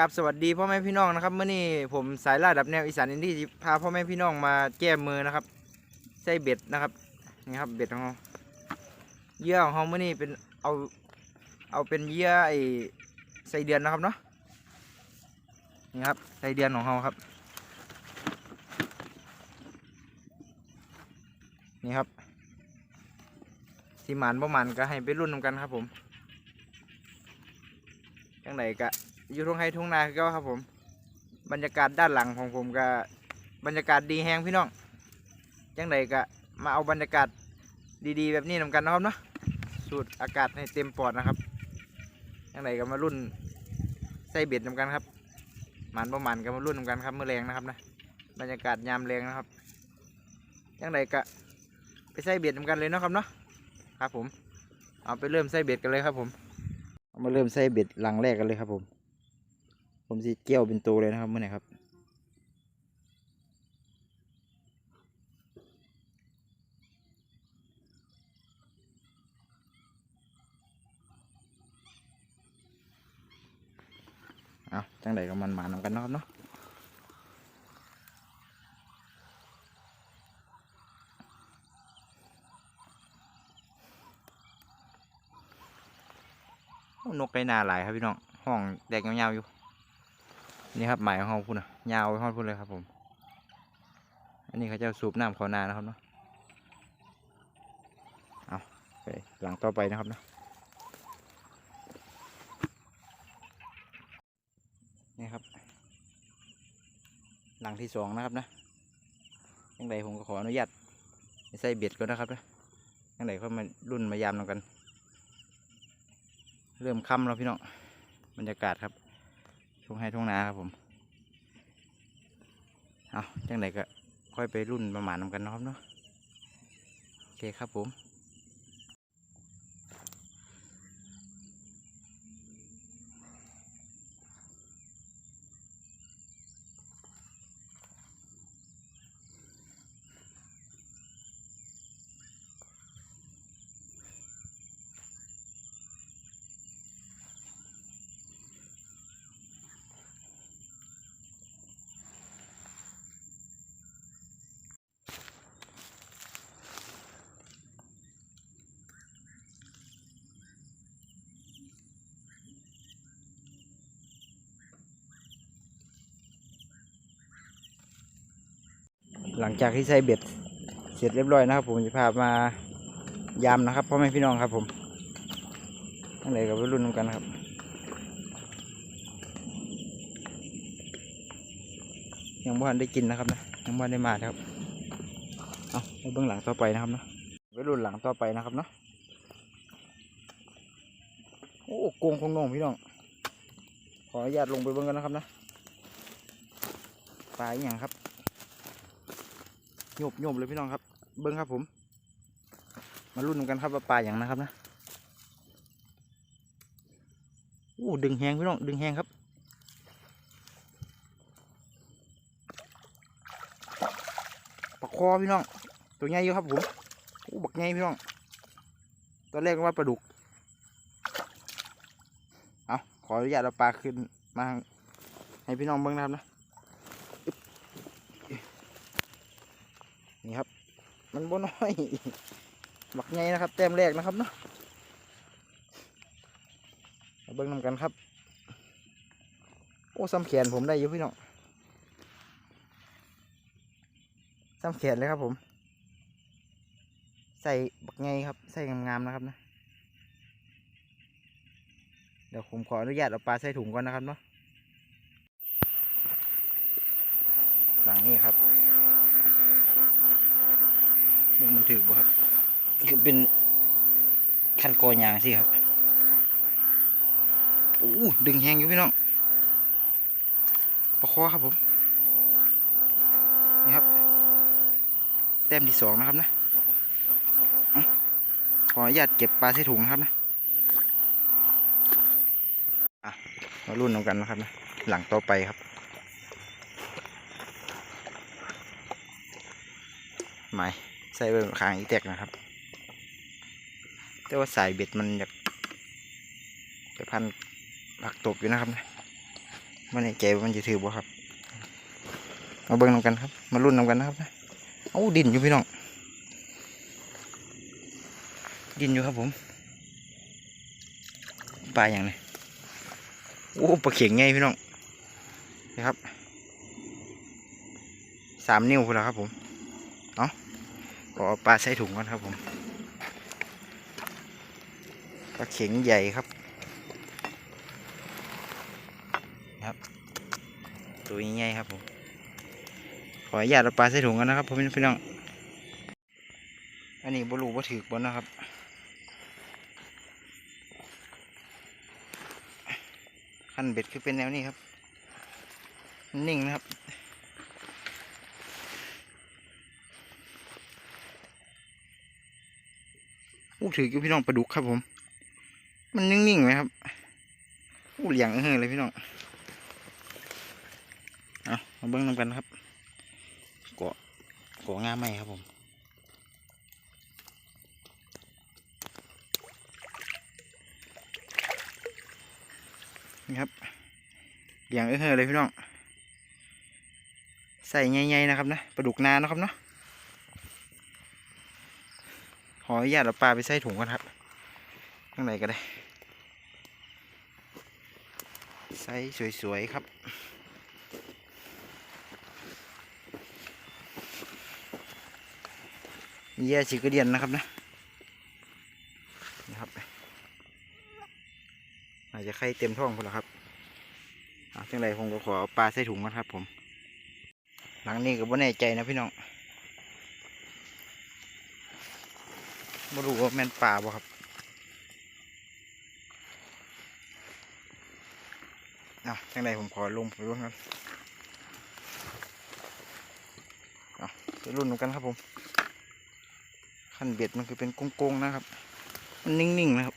กราบสวัสดีพ่อแม่พี่น้องนะครับเมื่อนี้ผมสายล่าดับแนวอีสานอินดี้พาพ่อแม่พี่น้องมาแก้มือนะครับใส่เบ็ดนะครับนี่ครับเบ็ดของเราเยื่อของเราเมื่อนี้เป็นเอาเอาเป็นเยื่อไอใส่เดือนนะครับเนาะนี่ครับใส่เดือนของเราครับนี่ครับที่หมันประมันก็ให้ไปรุ่นนำกันครับผมจังไหนกะ อยู่ทุ่งไฮทุ่งนาก็ครับผม บรรยากาศด้านหลังของผมก็บรรยากาศดีแฮงพี่น้องจังใดก็มาเอาบรรยากาศดีๆ แบบนี้นำกันนะครับเนาะสูดอากาศให้เต็มปอดนะครับจังใดก็มารุ่นใส่เบ็ดนำกันครับหมันประมันก็มารุ่นนำกันครับเมื่อแรงนะครับนะบรรยากาศยามแรงนะครับจังใดก็ไปใส่เบ็ดนำกันเลยเนาะครับเนาะครับผมเอาไปเริ่มใส่เบ็ดกันเลยครับผมเอามาเริ่มใส่เบ็ดหลังแรกกันเลยครับผม ผมสิเกี่ยวเป็นตัวเลยนะครับเมื่อไหร่ครับ เอาจังใดก็มันหมานำกันนะครับเนาะนกไก่นาหลายครับพี่น้อง ห้องแดกยาวๆอยู่ นี่ครับหมายของพุ่นนะยาวไปห้องพุ่นเลยครับผม อันนี้เขาจะสูบน้ำขานานะครับเนาะเอาไปหลังต่อไปนะครับเนาะนี่ครับ หลังที่สองนะครับนะยังไงผมก็ขออนุญาตใส่เบ็ดก่อนนะครับนะยังไงก็มารุ่นมายามนำกัน เริ่มค่ำแล้วพี่น้องบรรยากาศครับ ช่วงให้ทุ่งนาครับผม เอาจังไหนก็ค่อยไปรุ่นประมาณนำกันเนาะครับเนาะโอเคครับผม หลังจากที่ใส่เบ็ดเสร็จเรียบร้อยนะครับ ผมจะพามายามนะครับพ่อแม่พี่น้องครับผมทั้งไหนกับวัยรุ่นนกันครับยังบ่ทันได้กินนะครับนะยังบ่ทันได้มานะครับเอาไปเบื้องหลังต่อไปนะครับเนาะวัยรุ่นหลังต่อไปนะครับเนาะโอ้โกงคงนงพี่น้องขออนุญาตลงไปเบื้องกันนะครับนะปลาอย่างครับ โยบโยบเลยพี่น้องครับ เบิ้งครับผม มาลุ้นกันครับว่าปลาอย่างนะครับนะอู้ดึงแหงพี่น้องดึงแหงครับปลาคอพี่น้อง ตัวใหญ่อยู่ครับผมอู้บักใหญ่พี่น้องตอนแรกว่าปลาดุกเอาขออนุญาตเอาปลาขึ้นมาให้พี่น้องเบิ้งนะครับนะ นี่ครับ มันบ่น้อยบักไงนะครับ แต้มแรกนะครับเนาะมาเบิ่งนำกันครับ โอ้ซ้ำแขนผมได้อยู่พี่น้องซ้ำแขนเลยครับผม ใส่บักไงครับ ใส่งามๆนะครับนะเดี๋ยวผมขออนุญาตเอาปลาใส่ถุงก่อนนะครับเนาะหลังนี้ครับ เบิ่งมันถือบ่ครับคือเป็นคันกอยางสิครับโอ้ดึงแหงอยู่พี่น้องประคอครับผมนี่ครับ แต้มที่สองนะครับนะเอาขออนุญาตเก็บปลาใส่ถุงนะครับนะอะมารุ่นนำกันนะครับนะหลังต่อไปครับ หมาย ใส่เบอร์คางอีแตกนะครับ แต่ว่าสายเบ็ดมันอยากจะพันผักตบอยู่นะครับนะไม่แน่ใจมันจะถือบ่ครับ มาเบิ่งนำกันครับ มาลุ้นนำกันนะครับนะเอ้าดินอยู่พี่น้อง ดินอยู่ครับผมปลาอย่างไรโอ้ปลาเข็งไงพี่น้องนะครับสามนิ้วพอแล้วครับผม ก็เอาปลาใส่ถุงกันครับผมปลาเข็งใหญ่ครับครับ ตัวใหญ่ครับผม ขออนุญาตเอาปลาใส่ถุงกันนะครับผมพี่น้อง อันนี้บรูว่ถือบนนะครับขั้นเบ็ดคือเป็นแนวนี้ครับ นิ่งนะครับ ถือกับพี่น้องปลาดุกครับผม มันนิ่งๆไหมครับอู้เหลียงเฮ้ยเลยพี่น้องเอามาเบิ้งนำกันครับเกาะเกาะงาไหมครับผมนี่ครับเหลียงเฮ้ยเลยพี่น้องใส่ใหญ่ๆนะครับนะปลาดุกนานะครับเนาะ ข ออนุญาตเอาปลาไปใส่ถุงก่อนครับข้างในก็ได้ใส่สวยๆครับแย่ชิกระเดียนนะครับนะนะครับอาจจะไข่เต็มท้องพอแล้วครับอะจังไรผมก็ขออปลาใส่ถุงก่อนครับผม หลังนี้ก็บ่แน่ใจนะพี่น้อง บ่รู้ว่าแม่นปลาบ่ครับ อะจังไรผมขอลงไปรุ่นกันอะไปรุ่นกันครับผม ขั้นเบ็ดมันคือเป็นโกงๆนะครับ มันนิ่งๆนะครับ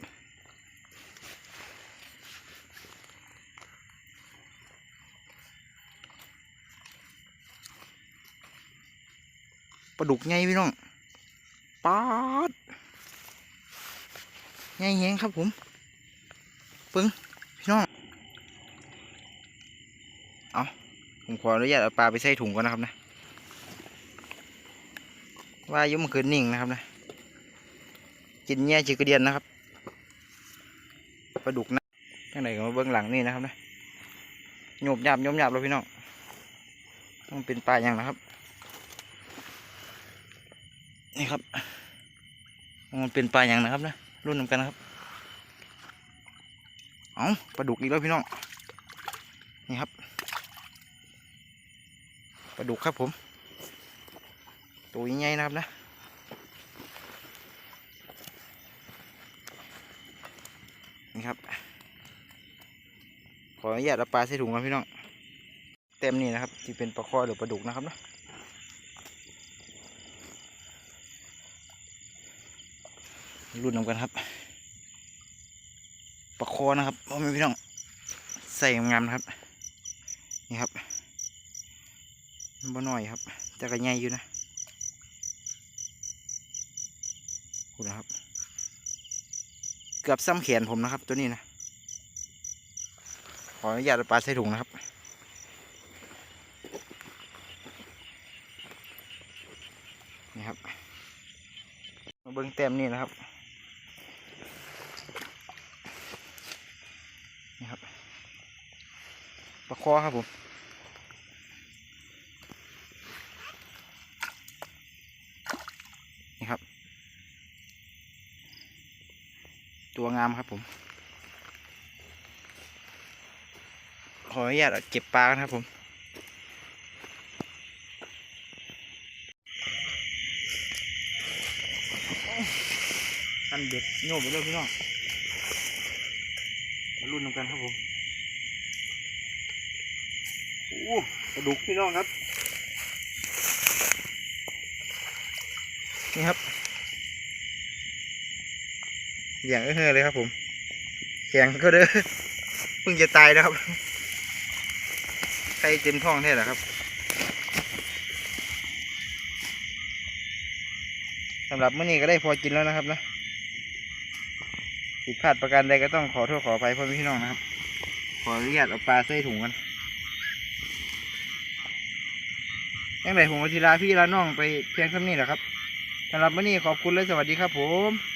ปลาดุกไงพี่น้องปาด ไงแหงครับผมปึ้งพี่น้องเอาผมขออนุญาตเอาปลาไปใส่ถุงก่อนนะครับนะว่ายุ่มันคือนิ่งนะครับนะกินแง่ชิกระเดียนนะครับปลาดุกนะข้างในก็มาเบื้องหลังนี่นะครับนะโยบหยาบโยบหยาบเลยพี่น้องต้องเป็นปลาอย่างนะครับ นี่ครับมันเป็นปลาอย่างนะครับนะ รุ่นหนกันนะครับ เอาปลาดุกอีกแล้วพี่น้อง นี่ครับ ปลาดุกครับผม ตัวใหญ่นะครับนะ นี่ครับ ขออนุญาตเอาปลาใส่ถุงครับพี่น้อง เต็มนี่นะครับ ที่เป็นปลาคอหรือปลาดุกนะครับนะ รุ่นนำกันครับปลาคอนะครับพ่อแม่พี่น้องใส่งามนะครับ นี่ครับบ่น้อยครับ แต่ก็ใหญ่อยู่นะคุณนะครับ เกือบซ้ำแขนผมนะครับ ตัวนี้นะ ขออนุญาตปลาใส่ถุงนะครับนี่ครับ มาเบิ้งแต้มนี่นะครับ นี่ครับ ปลาคอครับผมนี่ครับ ตัวงามครับผม ขออนุญาตเก็บปลาครับผมอันเด็ดโยบไปเลยพี่น้องรุ่นนำกันครับผมโอ้ กระดูกพี่น้องครับ นี่ครับอย่างเออเลยครับผมแข็งก็เด้อเพิ่งจะตายนะครับไข่เต็มท้องแท้เหรอครับสำหรับมื้อนี้ก็ได้พอกินแล้วนะครับนะผิดพลาดประการใดก็ต้องขอโทษขออภัยพ่อแม่พี่น้องนะครับ ขออนุญาตเอาปลาใส่ถุงกัน ยังไงผมก็สิลาพี่ลาน้องไปเพียงเท่านี้แหละครับสำหรับวันนี้ขอบคุณและสวัสดีครับผม